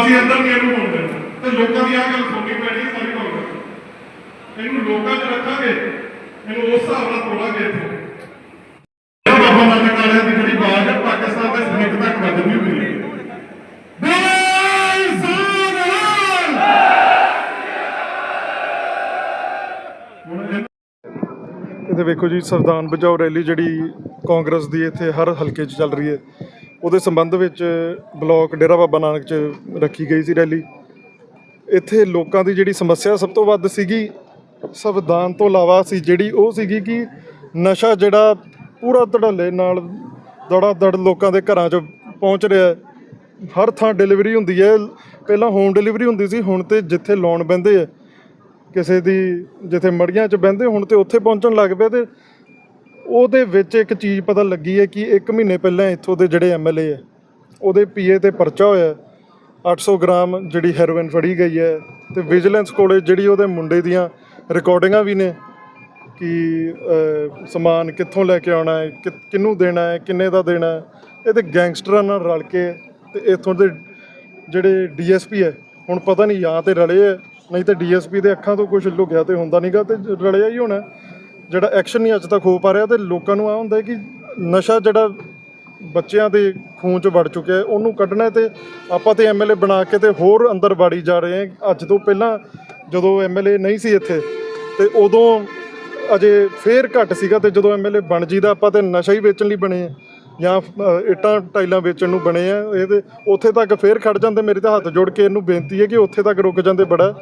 ਅਸੀਂ ਅੰਦਰ ਨਹੀਂ ਇਹਨੂੰ ਹੋਣ ਦੇਣਾ ਤੇ ਲੋਕਾਂ ਦੀ ਆ ਗੱਲ ਸੁਣਨੀ ਪੈਣੀ ਸਾਰੀ ਕਾਂਗਰਸ ਇਹਨੂੰ ਲੋਕਾਂ 'ਚ ਰੱਖਾਂਗੇ, ਇਹਨੂੰ ਉਸ ਹਿਸਾਬ ਨਾਲ ਤੋੜਾਂਗੇ ਇੱਥੋਂ। ਬਾਬਾ ਨਾਨਕ ਵਾਲਿਆਂ ਦੀ ਜਿਹੜੀ ਬਾਤ ਹੈ, ਪਾਕਿਸਤਾਨ ਦੇ ਸਮੇਤ ਤੱਕ ਵੱਧਦੀ ਹੋਈ ਹੈ। ਇਹ ਇੱਥੇ ਵੇਖੋ ਜੀ ਸੰਵਿਧਾਨ ਬਚਾਓ ਰੈਲੀ ਜਿਹੜੀ ਕਾਂਗਰਸ ਦੀ ਇੱਥੇ ਹਰ ਹਲਕੇ 'ਚ ਚੱਲ ਰਹੀ ਹੈ। ਉਹਦੇ ਸੰਬੰਧ ਵਿੱਚ ਬਲਾਕ ਡੇਰਾ ਬਾਬਾ ਨਾਨਕ 'ਚ ਰੱਖੀ ਗਈ ਸੀ ਰੈਲੀ। ਇੱਥੇ ਲੋਕਾਂ ਦੀ ਜਿਹੜੀ ਸਮੱਸਿਆ ਸਭ ਤੋਂ ਵੱਧ ਸੀਗੀ, ਸੰਵਿਧਾਨ ਤੋਂ ਇਲਾਵਾ ਸੀ ਜਿਹੜੀ ਉਹ ਸੀਗੀ ਕਿ ਨਸ਼ਾ ਜਿਹੜਾ ਪੂਰਾ ਧੜੱਲੇ ਨਾਲ ਦੜਾ ਦੜ ਲੋਕਾਂ ਦੇ ਘਰਾਂ 'ਚ ਪਹੁੰਚ ਰਿਹਾ ਹਰ ਥਾਂ ਡਿਲੀਵਰੀ ਹੁੰਦੀ ਹੈ। ਪਹਿਲਾਂ ਹੋਮ ਡਿਲੀਵਰੀ ਹੁੰਦੀ ਸੀ, ਹੁਣ ਤੇ ਜਿੱਥੇ ਲੋਨ ਬੰਦੇ ਆ, ਕਿਸੇ ਦੀ ਜਿੱਥੇ ਮੜੀਆਂ 'ਚ ਬਹਿੰਦੇ, ਹੁਣ ਤੇ ਉੱਥੇ ਪਹੁੰਚਣ ਲੱਗ ਪਏ ਤੇ ਉਹਦੇ ਵਿੱਚ ਇੱਕ ਚੀਜ਼ ਪਤਾ ਲੱਗੀ ਹੈ ਕਿ 1 ਮਹੀਨੇ ਪਹਿਲਾਂ ਇੱਥੋਂ ਦੇ ਜਿਹੜੇ ਐਮਐਲਏ ਹੈ, ਉਹਦੇ ਪੀਏ ਤੇ ਪਰਚਾ ਹੋਇਆ 800 ਗ੍ਰਾਮ ਜਿਹੜੀ ਹੈਰੋਇਨ ਫੜੀ ਗਈ ਹੈ ਤੇ ਵਿਜੀਲੈਂਸ ਕੋਲੇ ਜਿਹੜੀ ਉਹਦੇ ਮੁੰਡੇ ਦੀਆਂ ਰਿਕਾਰਡਿੰਗਾਂ ਵੀ ਨੇ ਕਿ ਸਮਾਨ ਕਿੱਥੋਂ ਲੈ ਕੇ ਆਉਣਾ ਹੈ, ਕਿ- ਕਿਹਨੂੰ ਦੇਣਾ ਹੈ, ਕਿੰਨੇ ਦਾ ਦੇਣਾ ਹੈ। ਇਹ ਤੇ ਗੈਂਗਸਟਰਾਂ ਨਾਲ ਰਲ ਕੇ ਤੇ ਇੱਥੋਂ ਦੇ ਜਿਹੜੇ ਡੀਐਸਪੀ ਹੈ, ਹੁਣ ਪਤਾ ਨਹੀਂ ਜਾਂ ਤੇ ਰਲੇ ਹੈ, ਨਹੀਂ ਤੇ ਡੀਐਸਪੀ ਦੇ ਅੱਖਾਂ ਤੋਂ ਕੁਝ ਲੁਕਿਆ ਤੇ ਹੁੰਦਾ ਨਹੀਂਗਾ ਤੇ ਰਲਿਆ ਹੀ ਹੋਣਾ ਜਿਹੜਾ ਐਕਸ਼ਨ ਨਹੀਂ ਅੱਜ ਤੱਕ ਹੋ ਪਾ ਰਿਹਾ ਤੇ ਲੋਕਾਂ ਨੂੰ ਆ ਹੁੰਦਾ ਕਿ ਨਸ਼ਾ ਜਿਹੜਾ ਬੱਚਿਆਂ ਦੇ ਖੂਨ 'ਚ ਵੜ ਚੁੱਕਿਆ ਹੈ, ਉਹਨੂੰ ਕੱਢਣਾ ਹੈ ਤੇ ਆਪਾਂ ਤੇ ਐਮਐਲਏ ਬਣਾ ਕੇ ਤੇ ਹੋਰ ਅੰਦਰ ਵਾੜੀ ਜਾ ਰਹੇ ਹਾਂ। ਅੱਜ ਤੋਂ ਪਹਿਲਾਂ ਜਦੋਂ ਐਮਐਲਏ ਨਹੀਂ ਸੀ ਇੱਥੇ ਤੇ ਉਦੋਂ ਅਜੇ ਫੇਰ ਘੱਟ ਸੀਗਾ ਤੇ ਜਦੋਂ ਐਮਐਲਏ ਬਣ ਜੀਦਾ, ਆਪਾਂ ਤੇ ਨਸ਼ਾ ਹੀ ਵੇਚਣ ਲਈ ਬਣੇ ਆ ਜਾਂ ਇੱਟਾਂ ਟਾਈਲਾਂ ਵੇਚਣ ਨੂੰ ਬਣੇ ਆ ਇਹ ਤੇ ਉੱਥੇ ਤੱਕ ਫੇਰ ਖੜ ਜਾਂਦੇ ਮੇਰੇ ਤਾਂ ਹੱਥ ਜੋੜ ਕੇ ਇਹਨੂੰ ਬੇਨਤੀ ਹੈ ਕਿ ਉੱਥੇ ਤੱਕ ਰੁਕ ਜਾਂਦੇ ਬੜਾ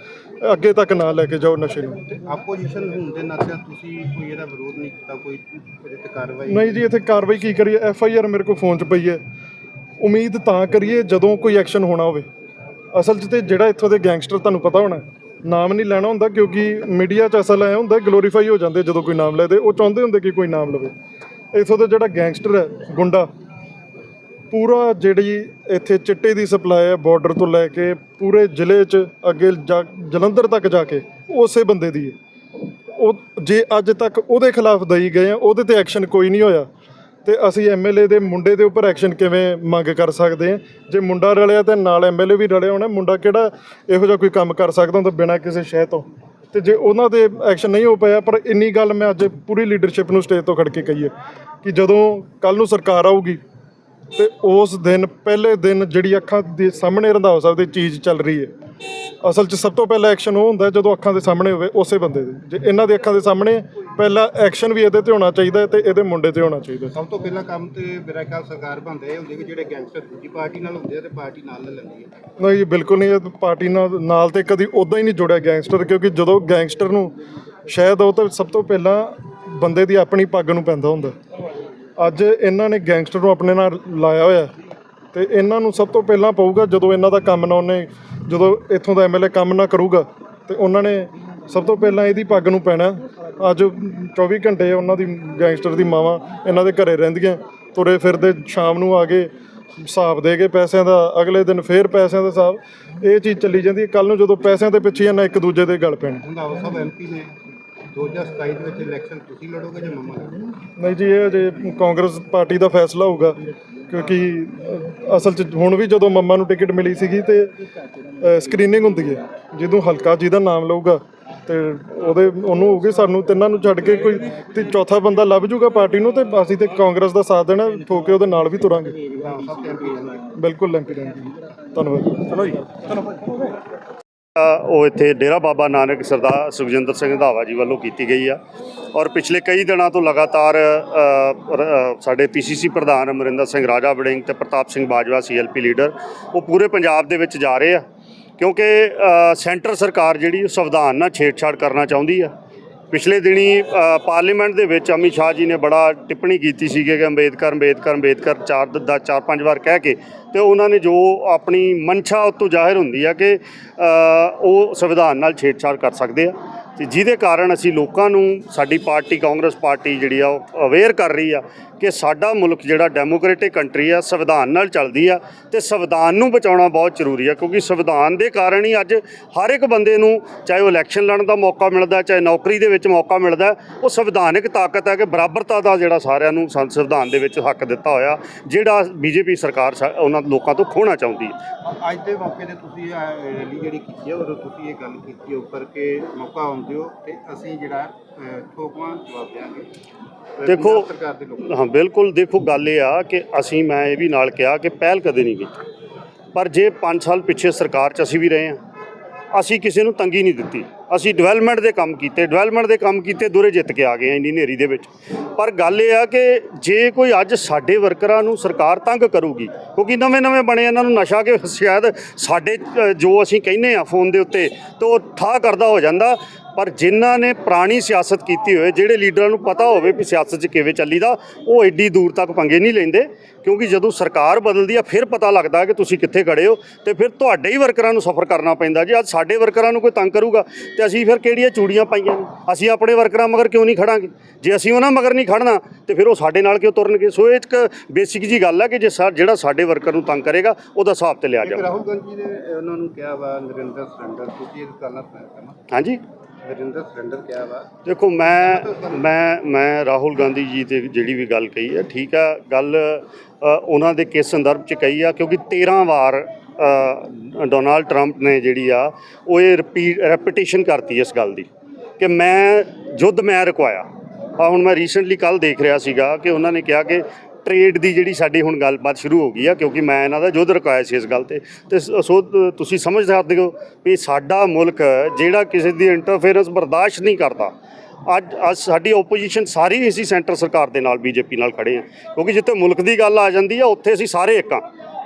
ਅੱਗੇ ਤੱਕ ਨਾ ਲੈ ਕੇ ਜਾਓ ਨਸ਼ੇ ਨੂੰ। ਆਪੋਜੀਸ਼ਨ ਹੋਣ ਦੇ ਨਾਤੇ ਤੁਸੀਂ ਕੋਈ ਇਹਦਾ ਵਿਰੋਧ ਨਹੀਂ ਕੀਤਾ ਕੋਈ ਇਹਦੇ ਤੇ ਕਾਰਵਾਈ? ਨਹੀਂ ਜੀ ਇੱਥੇ ਕਾਰਵਾਈ ਕੀ ਕਰੀਏ? ਐਫ ਆਈ ਆਰ ਮੇਰੇ ਕੋਲ ਫੋਨ 'ਚ ਪਈ ਹੈ। ਉਮੀਦ ਤਾਂ ਕਰੀਏ ਜਦੋਂ ਕੋਈ ਐਕਸ਼ਨ ਹੋਣਾ ਹੋਵੇ। ਅਸਲ 'ਚ ਤੇ ਜਿਹੜਾ ਇੱਥੋਂ ਦੇ ਗੈਂਗਸਟਰ ਤੁਹਾਨੂੰ ਪਤਾ ਹੋਣਾ ਨਾਮ ਨਹੀਂ ਲੈਣਾ ਹੁੰਦਾ ਕਿਉਂਕਿ ਮੀਡੀਆ 'ਚ ਅਸਲ ਐ ਹੁੰਦਾ ਗਲੋਰੀਫਾਈ ਹੋ ਜਾਂਦੇ ਜਦੋਂ ਕੋਈ ਨਾਮ ਲੈਦੇ ਉਹ ਚਾਹੁੰਦੇ ਹੁੰਦੇ ਕਿ ਕੋਈ ਨਾਮ ਲਵੇ। ਇੱਥੋਂ ਦਾ ਜਿਹੜਾ ਗੈਂਗਸਟਰ ਹੈ, ਗੁੰਡਾ, ਪੂਰਾ ਜਿਹੜੀ ਇੱਥੇ ਚਿੱਟੇ ਦੀ ਸਪਲਾਈ ਹੈ ਬਾਰਡਰ ਤੋਂ ਲੈ ਕੇ ਪੂਰੇ ਜ਼ਿਲ੍ਹੇ 'ਚ ਅੱਗੇ ਜਾ- ਜਲੰਧਰ ਤੱਕ ਜਾ ਕੇ, ਉਸੇ ਬੰਦੇ ਦੀ ਹੈ। ਉਹ, ਜੇ ਅੱਜ ਤੱਕ ਉਹਦੇ ਖਿਲਾਫ ਦਈ ਗਏ ਆ, ਉਹਦੇ ਤੇ ਐਕਸ਼ਨ ਕੋਈ ਨਹੀਂ ਹੋਇਆ। ਤੇ ਅਸੀਂ ਐਮਐਲਏ ਦੇ ਮੁੰਡੇ ਦੇ ਉੱਪਰ ਐਕਸ਼ਨ ਕਿਵੇਂ ਮੰਗ ਕਰ ਸਕਦੇ ਆ? ਜੇ ਮੁੰਡਾ ਰਲਿਆ ਤਾਂ ਨਾਲ ਐਮਐਲਏ ਵੀ ਰਲਿਆ ਹੋਣਾ, ਮੁੰਡਾ ਕਿਹੜਾ ਇਹੋ ਜਿਹਾ ਕੋਈ ਕੰਮ ਕਰ ਸਕਦਾ ਹੁੰਦਾ ਬਿਨਾਂ ਕਿਸੇ ਸ਼ਹਿ ਤੋਂ? ਤੇ ਜੇ ਉਹਨਾਂ ਦੇ ਐਕਸ਼ਨ ਨਹੀਂ ਹੋ ਪਾਇਆ ਪਰ ਇੰਨੀ ਗੱਲ ਮੈਂ ਅੱਜ ਪੂਰੀ ਲੀਡਰਸ਼ਿਪ ਨੂੰ ਸਟੇਜ ਤੋਂ ਖੜ ਕੇ ਕਹੀ ਹੈ ਕਿ ਜਦੋਂ ਕੱਲ ਨੂੰ ਸਰਕਾਰ ਆਊਗੀ ਤੇ ਉਸ ਦਿਨ, ਪਹਿਲੇ ਦਿਨ ਜਿਹੜੀ ਅੱਖਾਂ ਦੇ ਸਾਹਮਣੇ ਰੰਧਾਵਾ ਸਾਹਿਬ ਦੀ ਚੀਜ਼ ਚੱਲ ਰਹੀ ਹੈ, ਅਸਲ 'ਚ ਸਭ ਤੋਂ ਪਹਿਲਾਂ ਐਕਸ਼ਨ ਉਹ ਹੁੰਦਾ ਜਦੋਂ ਅੱਖਾਂ ਦੇ ਸਾਹਮਣੇ ਹੋਵੇ, ਉਸੇ ਬੰਦੇ ਦੇ। ਜੇ ਇਹਨਾਂ ਦੇ ਅੱਖਾਂ ਦੇ ਸਾਹਮਣੇ ਪਹਿਲਾ ਐਕਸ਼ਨ ਵੀ ਇਹਦੇ ਤੇ ਹੋਣਾ ਚਾਹੀਦਾ ਤੇ ਇਹਦੇ ਮੁੰਡੇ ਤੇ ਹੋਣਾ ਚਾਹੀਦਾ। ਸਭ ਤੋਂ ਪਹਿਲਾ ਕੰਮ ਤੇ ਮੇਰਾ ਖਿਆਲ ਸਰਕਾਰ ਬੰਦੇ ਹੁੰਦੀ ਕਿ ਜਿਹੜੇ ਗੈਂਗਸਟਰ ਦੂਜੀ ਪਾਰਟੀ ਨਾਲ ਹੁੰਦੇ ਆ ਤੇ ਪਾਰਟੀ ਨਾਲ ਲੈ ਲੈਂਦੀ ਹੈ ਨਹੀਂ ਬਿਲਕੁਲ ਨਹੀਂ ਇਹ ਪਾਰਟੀ ਨਾਲ ਨਾਲ ਤੇ ਕਦੀ ਉਦਾਂ ਹੀ ਨਹੀਂ ਜੁੜਿਆ ਗੈਂਗਸਟਰ ਕਿਉਂਕਿ ਜਦੋਂ ਗੈਂਗਸਟਰ ਨੂੰ ਸ਼ਾਇਦ ਉਹ ਤਾਂ ਸਭ ਤੋਂ ਪਹਿਲਾਂ ਬੰਦੇ ਦੀ ਆਪਣੀ ਪੱਗ ਨੂੰ ਪੈਂਦਾ ਹੁੰਦਾ ਅੱਜ ਇਹਨਾਂ ਨੇ ਗੈਂਗਸਟਰ ਨੂੰ ਆਪਣੇ ਨਾਲ ਲਾਇਆ ਹੋਇਆ ਤੇ ਇਹਨਾਂ ਨੂੰ ਸਭ ਤੋਂ ਪਹਿਲਾਂ ਪਊਗਾ ਜਦੋਂ ਇਹਨਾਂ ਦਾ ਕੰਮ ਨਾ ਉਹਨੇ ਜਦੋਂ ਇੱਥੋਂ ਦਾ ਐਮਐਲਏ ਕੰਮ ਨਾ ਕਰੂਗਾ ਤੇ ਉਹਨਾਂ ਨੇ ਸਭ ਤੋਂ ਪਹਿਲਾਂ ਇਹਦੀ ਪੱਗ ਨੂੰ ਪੈਣਾ। ਅੱਜ 24 ਘੰਟੇ ਉਹਨਾਂ ਦੀ ਗੈਂਗਸਟਰ ਦੀ ਮਾਵਾਂ ਇਹਨਾਂ ਦੇ ਘਰੇ ਰਹਿੰਦੀਆਂ। ਤੁਰੇ ਫਿਰਦੇ ਸ਼ਾਮ ਨੂੰ ਆ ਕੇ ਹਿਸਾਬ ਦੇ ਕੇ ਪੈਸਿਆਂ ਦਾ ਅਗਲੇ ਦਿਨ ਫੇਰ ਪੈਸਿਆਂ ਦਾ ਹਿਸਾਬ। ਇਹ ਚੀਜ਼ ਚੱਲੀ ਜਾਂਦੀ ਹੈ। ਕੱਲ ਨੂੰ ਜਦੋਂ ਪੈਸਿਆਂ ਦੇ ਪਿੱਛੇ ਇਹਨਾਂ ਇੱਕ ਦੂਜੇ ਦੇ ਗਲ ਪੈਣ। ਰੰਧਾਵਾ ਸਾਹਿਬ ਐਮਪੀ ਨੇ 2027 ਦੇ ਵਿੱਚ ਇਲੈਕਸ਼ਨ ਤੁਸੀਂ ਲੜੋਗੇ ਜਾਂ ਮੰਮਾ ਲੜੋਗੇ? ਨਹੀਂ ਜੀ ਇਹ ਅਜੇ ਕਾਂਗਰਸ ਪਾਰਟੀ ਦਾ ਫੈਸਲਾ ਹੋਊਗਾ ਕਿਉਂਕਿ ਅਸਲ 'ਚ ਹੁਣ ਵੀ ਜਦੋਂ ਮੰਮਾ ਨੂੰ ਟਿਕਟ ਮਿਲੀ ਸੀਗੀ ਤੇ ਸਕਰੀਨਿੰਗ ਹੁੰਦੀ ਹੈ। ਜਦੋਂ ਹਲਕਾ ਜਿਹਦਾ ਨਾਮ ਲਊਗਾ ਤੇ ਉਹਦੇ ਉਹਨੂੰ ਹੋਊਗੀ ਸਾਨੂੰ ਤਿੰਨਾਂ ਨੂੰ ਛੱਡ ਕੇ ਕੋਈ ਤੇ ਚੌਥਾ ਬੰਦਾ ਲੱਭ ਜੂਗਾ ਪਾਰਟੀ ਨੂੰ ਤੇ ਅਸੀਂ ਤੇ ਕਾਂਗਰਸ ਦਾ ਸਾਥ ਦੇਣਾ ਠੋਕੇ ਉਹਦੇ ਨਾਲ ਵੀ ਤੁਰਾਂਗੇ। ਬਿਲਕੁਲ ਐਮਪੀ ਰਹਿਣਗੇ ਧੰਨਵਾਦ। ਚਲੋ ਜੀ। ਉਹ ਇੱਥੇ ਡੇਰਾ ਬਾਬਾ ਨਾਨਕ ਸਰਦਾਰ ਸੁਖਜਿੰਦਰ ਸਿੰਘ ਰੰਧਾਵਾ ਜੀ ਵੱਲੋਂ ਕੀਤੀ ਗਈ ਆ। ਔਰ ਪਿਛਲੇ ਕਈ ਦਿਨਾਂ ਤੋਂ ਲਗਾਤਾਰ ਸਾਡੇ ਪੀਸੀਸੀ ਪ੍ਰਧਾਨ ਅਮਰਿੰਦਰ ਸਿੰਘ ਰਾਜਾ ਵੜਿੰਗ ਤੇ ਪ੍ਰਤਾਪ ਸਿੰਘ ਬਾਜਵਾ ਸੀਐਲਪੀ ਲੀਡਰ ਉਹ ਪੂਰੇ ਪੰਜਾਬ ਦੇ ਵਿੱਚ ਜਾ ਰਹੇ ਆ। ਕਿਉਂਕਿ ਸੈਂਟਰ ਸਰਕਾਰ ਜਿਹੜੀ ਸੰਵਿਧਾਨ ਨਾਲ ਛੇੜਛਾੜ ਕਰਨਾ ਚਾਹੁੰਦੀ ਆ। ਪਿਛਲੇ ਦਿਨੀ ਪਾਰਲੀਮੈਂਟ ਦੇ ਵਿੱਚ ਅਮਿਤ ਸ਼ਾਹ ਜੀ ਨੇ ਬੜਾ ਟਿੱਪਣੀ ਕੀਤੀ ਸੀ ਕਿ ਅੰਬੇਦਕਰ ਅੰਬੇਦਕਰ ਅੰਬੇਦਕਰ ਚਾਰ ਦਾ ਚਾਰ ਪੰਜ ਵਾਰ ਕਹਿ ਕੇ, ਤੇ ਉਹਨਾਂ ਨੇ ਜੋ ਆਪਣੀ ਮਨਸ਼ਾ ਉਤੋਂ ਜ਼ਾਹਿਰ ਹੁੰਦੀ ਆ ਕਿ ਉਹ ਸੰਵਿਧਾਨ ਨਾਲ ਛੇੜਛਾੜ ਕਰ ਸਕਦੇ ਆ। ਤੇ ਜਿਹਦੇ ਕਾਰਨ ਅਸੀਂ ਲੋਕਾਂ ਨੂੰ, ਸਾਡੀ ਪਾਰਟੀ ਕਾਂਗਰਸ ਪਾਰਟੀ ਜਿਹੜੀ ਆ, ਉਹ ਅਵੇਅਰ ਕਰ ਰਹੀ ਆ ਕਿ ਸਾਡਾ ਮੁਲਕ ਜਿਹੜਾ ਡੈਮੋਕ੍ਰੈਟਿਕ ਕੰਟਰੀ ਆ ਸੰਵਿਧਾਨ ਨਾਲ ਚੱਲਦੀ ਆ ਤੇ ਸੰਵਿਧਾਨ ਨੂੰ ਬਚਾਉਣਾ ਬਹੁਤ ਜ਼ਰੂਰੀ ਆ ਕਿਉਂਕਿ ਸੰਵਿਧਾਨ ਦੇ ਕਾਰਨ ਹੀ ਅੱਜ ਹਰ ਇੱਕ ਬੰਦੇ ਨੂੰ ਚਾਹੇ ਉਹ ਇਲੈਕਸ਼ਨ ਲੜਨ ਦਾ ਮੌਕਾ ਮਿਲਦਾ ਚਾਹੇ ਨੌਕਰੀ ਦੇ ਵਿੱਚ ਮੌਕਾ ਮਿਲਦਾ ਉਹ ਸੰਵਿਧਾਨਿਕ ਤਾਕਤ ਹੈ ਕਿ ਬਰਾਬਰਤਾ ਦਾ ਜਿਹੜਾ ਸਾਰਿਆਂ ਨੂੰ ਸੰਵਿਧਾਨ ਦੇ ਵਿੱਚ ਹੱਕ ਦਿੱਤਾ ਹੋਇਆ ਜਿਹੜਾ ਬੀਜੇਪੀ ਸਰਕਾਰ ਉਹਨਾਂ ਲੋਕਾਂ ਤੋਂ ਖੋਣਾ ਚਾਹੁੰਦੀ ਹੈ ਅੱਜ ਦੇ ਮੌਕੇ ਤੇ ਤੁਸੀਂ ਰੈਲੀ ਜਿਹੜੀ ਕੀਤੀ ਹੈ ਉਦੋਂ ਤੁਸੀਂ ਇਹ ਗੱਲ ਕੀਤੀ ਉੱਪਰ ਕਿ ਮੌਕਾ ਆਉਂਦੇ ਹੋ ਤੇ ਅਸੀਂ ਜਿਹੜਾ ਠੋਕਵਾਂ ਜਵਾਬ ਅਹ, ਦੇਖੋ ਪੰਜਾਬ ਸਰਕਾਰ ਦੇ ਲੋਕ ਹਾਂ ਬਿਲਕੁਲ ਦੇਖੋ ਗੱਲ ਇਹ ਆ ਕਿ ਅਸੀਂ, ਮੈਂ ਇਹ ਵੀ ਨਾਲ ਕਿਹਾ ਕਿ ਪਹਿਲ ਕਦੇ ਨਹੀਂ ਕੀਤੀ। ਪਰ ਜੇ 5 ਸਾਲ ਪਿੱਛੇ ਸਰਕਾਰ 'ਚ ਅਸੀਂ ਵੀ ਰਹੇ ਹਾਂ, ਅਸੀਂ ਕਿਸੇ ਨੂੰ ਤੰਗੀ ਨਹੀਂ ਦਿੱਤੀ। ਅਸੀਂ ਡਿਵੈਲਪਮੈਂਟ ਦੇ ਕੰਮ ਕੀਤੇ ਡਿਵੈਲਪਮੈਂਟ ਦੇ ਕੰਮ ਕੀਤੇ, ਦੂਰੇ ਜਿੱਤ ਕੇ ਆ ਗਏ ਇੰਨੀ ਹਨੇਰੀ ਦੇ ਵਿੱਚ। ਪਰ ਗੱਲ ਇਹ ਆ ਕਿ ਜੇ ਕੋਈ ਅੱਜ ਸਾਡੇ ਵਰਕਰਾਂ ਨੂੰ ਸਰਕਾਰ ਤੰਗ ਕਰੂਗੀ, ਕਿਉਂਕਿ ਨਵੇਂ ਨਵੇਂ ਬਣੇ ਇਹਨਾਂ ਨੂੰ ਨਸ਼ਾ ਕਿ ਸ਼ਾਇਦ ਸਾਡੇ ਜੋ ਅਸੀਂ ਕਹਿੰਦੇ ਆ ਫੋਨ ਦੇ ਉੱਤੇ, ਤਾਂ ਉਹ ਠਾ ਕਰਦਾ ਹੋ ਜਾਂਦਾ। ਪਰ ਜਿਨ੍ਹਾਂ ਨੇ ਪੁਰਾਣੀ ਸਿਆਸਤ ਕੀਤੀ ਹੋਏ ਜਿਹੜੇ ਲੀਡਰਾਂ ਨੂੰ ਪਤਾ ਹੋਵੇ ਵੀ ਸਿਆਸਤ 'ਚ ਕਿਵੇਂ ਚੱਲੀਦਾ ਉਹ ਐਡੀ ਦੂਰ ਤੱਕ ਪੰਗੇ ਨਹੀਂ ਲੈਂਦੇ। ਕਿਉਂਕਿ ਜਦੋਂ ਸਰਕਾਰ ਬਦਲਦੀ ਆ ਫਿਰ ਪਤਾ ਲੱਗਦਾ ਕਿ ਤੁਸੀਂ ਕਿੱਥੇ ਖੜੇ ਹੋ ਤੇ ਫਿਰ ਤੁਹਾਡੇ ਹੀ ਵਰਕਰਾਂ ਨੂੰ ਸਫਰ ਕਰਨਾ ਪੈਂਦਾ। ਜੇ ਅੱਜ ਸਾਡੇ ਵਰਕਰਾਂ ਨੂੰ ਕੋਈ ਤੰਗ ਕਰੂਗਾ ਤੇ ਅਸੀਂ ਫਿਰ ਕਿਹੜੀਆਂ ਚੂੜੀਆਂ ਪਾਈਆਂ ਨੇ? ਅਸੀਂ ਆਪਣੇ ਵਰਕਰਾਂ ਮਗਰ ਕਿਉਂ ਨਹੀਂ ਖੜਾਂਗੇ? ਜੇ ਅਸੀਂ ਉਹਨਾਂ ਮਗਰ ਨਹੀਂ ਖੜਨਾ ਤੇ ਫਿਰ ਉਹ ਸਾਡੇ ਨਾਲ ਕਿਉਂ ਤੁਰਨਗੇ? ਸੋ ਇਹ ਇੱਕ ਬੇਸਿਕ ਜੀ ਗੱਲ ਹੈ ਕਿ ਜੇ ਜਿਹੜਾ ਸਾਡੇ ਵਰਕਰ ਨੂੰ ਤੰਗ ਕਰੇਗਾ ਉਹਦਾ ਹਿਸਾਬ ਤੇ ਲਿਆ ਜਾਵੇ ਰਾਹੁਲ ਗਾਂਧੀ ਨੇ ਉਹਨਾਂ ਨੂੰ ਕਿਹਾ ਵਾ ਨਰਿੰਦਰ ਸਰੰਡਰ ਤੁਸੀਂ ਇਸ ਗੱਲ ਨਾਲ ਹਾਂਜੀ? ਹੋ ਨਰਿੰਦਰ ਕਿਹਾ ਵਾ ਦੇਖੋ, ਮੈਂ ਮੈਂ ਮੈਂ ਰਾਹੁਲ ਗਾਂਧੀ ਜੀ ਤੇ ਜਿਹੜੀ ਵੀ ਗੱਲ ਕਹੀ ਹੈ, ਠੀਕ ਆ, ਗੱਲ ਉਹਨਾਂ ਦੇ ਕਿਸ ਸੰਦਰਭ ਚ ਕਹੀ ਆ, ਕਿਉਂਕਿ 13 ਵਾਰ ਡੋਨਾਲਡ ਟਰੰਪ ਨੇ ਜਿਹੜੀ ਆ, ਉਹ ਇਹ ਰਿਪੀਟ ਰੈਪੀਟੇਸ਼ਨ ਕਰਤੀ ਇਸ ਗੱਲ ਦੀ, ਕਿ ਮੈਂ ਯੁੱਧ ਮੈਂ ਰੁਕਵਾਇਆ। ਆ ਹੁਣ ਮੈਂ ਰੀਸੈਂਟਲੀ ਕੱਲ ਦੇਖ ਰਿਹਾ ਸੀਗਾ ਕਿ ਉਹਨਾਂ ਨੇ ਕਿਹਾ ਕਿ ਟ੍ਰੇਡ ਦੀ ਜਿਹੜੀ ਸਾਡੀ ਹੁਣ ਗੱਲਬਾਤ ਸ਼ੁਰੂ ਹੋ ਗਈ ਆ, ਕਿਉਂਕਿ ਮੈਂ ਇਹਨਾਂ ਦਾ ਯੁੱਧ ਰੁਕਾਇਆ ਸੀ ਇਸ ਗੱਲ ਤੇ। ਤੇ ਸੋ ਤੁਸੀਂ ਸਮਝ ਸਕਦੇ ਹੋ ਵੀ ਸਾਡਾ ਮੁਲਕ ਜਿਹੜਾ ਕਿਸੇ ਦੀ ਇੰਟਰਫੇਰੈਂਸ ਬਰਦਾਸ਼ਤ ਨਹੀਂ ਕਰਦਾ, ਅੱਜ ਅੱਜ ਸਾਡੀ ਓਪੋਜੀਸ਼ਨ ਸਾਰੀ ਅਸੀਂ ਸੈਂਟਰ ਸਰਕਾਰ ਦੇ ਨਾਲ, ਬੀਜੇਪੀ ਨਾਲ ਖੜੇ ਆ। ਕਿਉਂਕਿ ਜਿੱਥੇ ਮੁਲਕ ਦੀ ਗੱਲ ਆ ਜਾਂਦੀ ਆ, ਉੱਥੇ ਅਸੀਂ ਸਾਰੇ ਇੱਕ ਆ।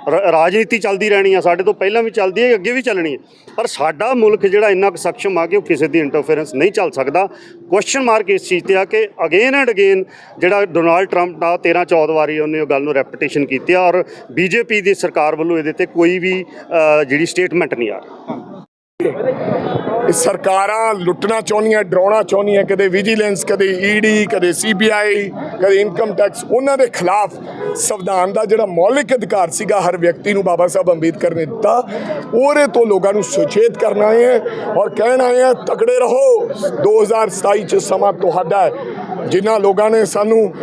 ਰ- ਰਾਜਨੀਤੀ ਚੱਲਦੀ ਰਹਿਣੀ ਆ ਸਾਡੇ ਤੋਂ ਪਹਿਲਾਂ ਵੀ ਚੱਲਦੀ ਹੈ ਅੱਗੇ ਵੀ ਚੱਲਣੀ ਹੈ। ਪਰ ਸਾਡਾ ਮੁਲਕ ਜਿਹੜਾ ਇੰਨਾ ਕੁ ਸક્ષਮ ਆ ਕਿ ਉਹ ਕਿਸੇ ਦੀ ਇੰਟਰਫੇਰੈਂਸ ਨਹੀਂ ਚੱਲ ਸਕਦਾ। ਕੁਐਸਚਨ ਮਾਰਕ ਇਸ ਚੀਜ਼ ਤੇ ਆ ਕਿ ਅਗੇਨ ਐਂਡ ਅਗੇਨ ਜਿਹੜਾ ਡੋਨਾਲਡ ਟਰੰਪ ਦਾ 13 14 ਵਾਰੀ ਉਹਨੇ ਉਹ ਗੱਲ ਨੂੰ ਰੈਪੀਟੇਸ਼ਨ ਕੀਤੀ ਆ ਔਰ ਬੀਜੇਪੀ ਦੀ ਸਰਕਾਰ ਵੱਲੋਂ ਇਹਦੇ ਤੇ ਕੋਈ ਵੀ ਅ, ਜਿਹੜੀ ਸਟੇਟਮੈਂਟ ਨਹੀਂ ਆ ਰਹੀ। ਇਹ ਸਰਕਾਰਾਂ ਲੁੱਟਣਾ ਚਾਹੁੰਦੀਆਂ, ਡਰਾਉਣਾ ਚਾਹੁੰਦੀਆਂ, ਕਦੇ ਵਿਜੀਲੈਂਸ ਕਦੇ ਈਡੀ ਕਦੇ ਸੀਬੀਆਈ ਕਦੇ ਇਨਕਮ ਟੈਕਸ ਉਹਨਾਂ ਦੇ ਖਿਲਾਫ ਸੰਵਿਧਾਨ ਦਾ ਜਿਹੜਾ ਮੌਲਿਕ ਅਧਿਕਾਰ ਸੀਗਾ ਹਰ ਵਿਅਕਤੀ ਨੂੰ ਬਾਬਾ ਸਾਹਿਬ ਅੰਬੇਦਕਰ ਨੇ ਦਿੱਤਾ। ਉਹਦੇ ਤੋਂ ਲੋਕਾਂ ਨੂੰ ਸੁਚੇਤ ਕਰਨਾ ਹੈ ਔਰ ਕਹਿਣਾ ਹੈ, ਤਕੜੇ ਰਹੋ। 2027 ਚ ਸਮਾਂ ਤੁਹਾਡਾ ਹੈ। ਜਿਨ੍ਹਾਂ ਲੋਕਾਂ ਨੇ ਸਾਨੂੰ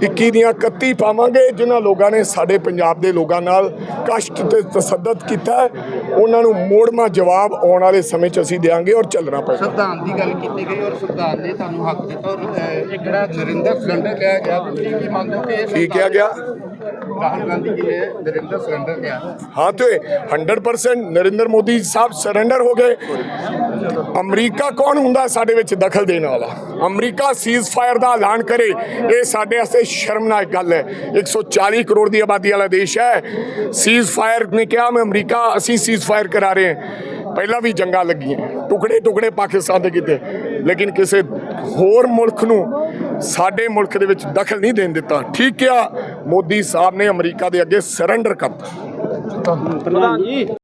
21 ਦੀਆਂ 31 ਪਾਵਾਂਗੇ ਜਿਨ੍ਹਾਂ ਲੋਕਾਂ ਨੇ ਸਾਡੇ ਪੰਜਾਬ ਦੇ ਲੋਕਾਂ ਨਾਲ ਕਸ਼ਟ ਤੇ ਤਸੱਦਦ ਕੀਤਾ ਉਹਨਾਂ ਨੂੰ ਮੋੜਮਾ ਜਵਾਬ ਆਉਣ ਵਾਲੇ ਸਮੇਂ 'ਚ ਅਸੀਂ ਦੇਵਾਂਗੇ ਔਰ ਚੱਲਣਾ ਪਏਗਾ ਸੰਵਿਧਾਨ ਦੀ ਗੱਲ ਕੀਤੀ ਗਈ ਔਰ ਸੰਵਿਧਾਨ ਨੇ ਤੁਹਾਨੂੰ ਹੱਕ ਦਿੱਤਾ ਔਰ ਜਿਹੜਾ ਨਰਿੰਦਰ ਸਰੰਡਰ ਕਿਹਾ ਗਿਆ ਤੁਸੀਂ ਕੀ ਮੰਨਦੇ ਹੋ ਕਿ ਇਹ ਕੀ ਕਿਹਾ ਗਿਆ? ਰਾਹੁਲ ਗਾਂਧੀ ਜੀ ਨੇ ਨਰਿੰਦਰ ਸਰੰਡਰ ਕਿਹਾ ਹਾਂ ਤੇ 100% ਨਰਿੰਦਰ ਮੋਦੀ ਸਾਹਿਬ ਸਰੈਂਡਰ ਹੋ ਗਏ ਅਮਰੀਕਾ ਕੌਣ ਹੁੰਦਾ ਸਾਡੇ ਵਿੱਚ ਦਖਲ ਦੇਣ ਵਾਲਾ ਅਮਰੀਕਾ ਸੀਜ਼ ਫਾਇਰ ਦਾ ਐਲਾਨ ਕਰੇ ਇਹ ਸਾਡੇ ਵਾਸਤੇ ਸ਼ਰਮਨਾਕ ਗੱਲ ਹੈ 140 ਕਰੋੜ ਦੀ ਆਬਾਦੀ ਵਾਲਾ ਦੇਸ਼ ਹੈ ਸੀਜ਼ ਫਾਇਰ ਨੇ ਕਿਹਾ ਮੈਂ ਅਮਰੀਕਾ ਅਸੀਂ ਸੀਜ਼ ਫਾਇਰ ਕਰਾ ਰਹੇ ਹਾਂ ਪਹਿਲਾਂ ਵੀ ਜੰਗਾਂ ਲੱਗੀਆਂ, ਟੁਕੜੇ ਟੁਕੜੇ ਪਾਕਿਸਤਾਨ ਦੇ ਕੀਤੇ। ਲੇਕਿਨ ਕਿਸੇ ਹੋਰ ਮੁਲਕ ਨੂੰ ਸਾਡੇ ਮੁਲਕ ਦੇ ਵਿੱਚ ਦਖਲ ਨਹੀਂ ਦੇਣ ਦਿੱਤਾ। ਠੀਕ ਆ ਮੋਦੀ ਸਾਹਿਬ ਨੇ ਅਮਰੀਕਾ ਦੇ ਅੱਗੇ ਸਰੈਂਡਰ ਕਰਤਾ।